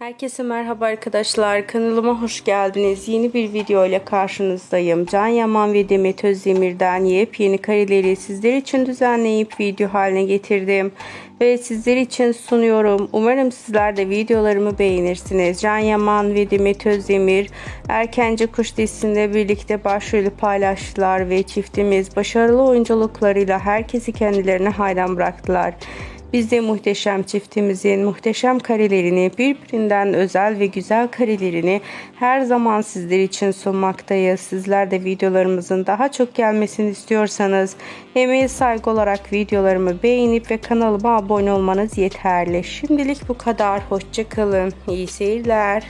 Herkese merhaba arkadaşlar. Kanalıma hoş geldiniz. Yeni bir video ile karşınızdayım. Can Yaman ve Demet Özdemir'den yepyeni kareleri sizler için düzenleyip video haline getirdim. Ve sizler için sunuyorum. Umarım sizler de videolarımı beğenirsiniz. Can Yaman ve Demet Özdemir Erkence Kuş dizisinde birlikte başrolü paylaştılar ve çiftimiz başarılı oyunculuklarıyla herkesi kendilerine hayran bıraktılar. Biz de muhteşem çiftimizin muhteşem karelerini, birbirinden özel ve güzel karelerini her zaman sizler için sunmaktayız. Sizler de videolarımızın daha çok gelmesini istiyorsanız emeğe saygı olarak videolarımı beğenip ve kanalıma abone olmanız yeterli. Şimdilik bu kadar. Hoşçakalın. İyi seyirler.